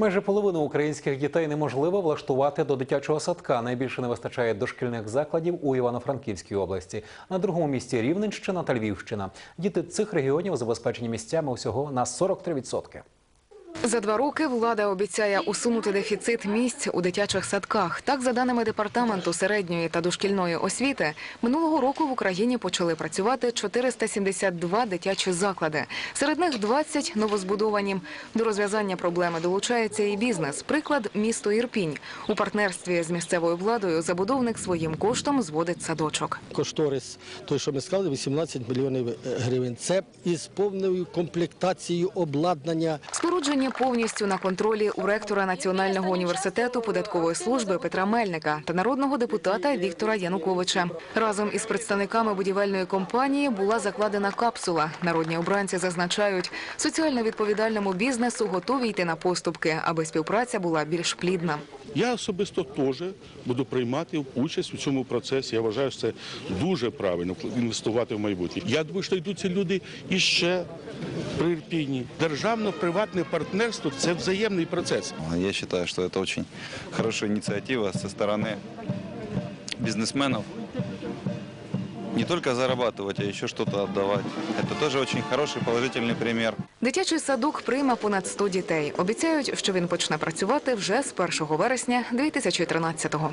Майже половину українських дітей неможливо влаштувати до дитячого садка. Найбільше не вистачає дошкільних закладів у Івано-Франківській області. На другому місці Рівненщина та Львівщина. Діти цих регіонів забезпечені місцями усього на 43%. За два роки влада обіцяє усунути дефіцит місць у дитячих садках. Так, за даними департаменту середньої та дошкільної освіти, минулого року в Україні почали працювати 472 дитячі заклади. Серед них 20 новозбудовані. До розв'язання проблеми долучається і бізнес. Приклад місто Ірпінь. У партнерстві з місцевою владою забудовник своїм коштом зводить садочок. Кошторис, той, що ми сказали, 18 мільйонів гривень. Це із повною комплектацією обладнання. Спорудження повністю на контролі у ректора Національного університету податкової служби Петра Мельника та народного депутата Віктора Януковича. Разом із представниками будівельної компанії була закладена капсула. Народні обранці зазначають, соціально відповідальному бізнесу готові йти на поступки, аби співпраця була більш плідна. Я особисто теж буду приймати участь у цьому процесі. Я вважаю, що це дуже правильно інвестувати в майбутнє. Я думаю, що йдуть ці люди іще при Ірпіні. Державно-приватне партнерство це взаємний процес. Я вважаю, що це очень хороша ініціатива зі сторони бизнесменов Не только зарабатывать, а еще что-то отдавать. Это тоже очень хороший положительный пример. Дитячий садок прийме понад 100 дітей. Обіцяють, що він почне працювати вже з 1 вересня 2013-го.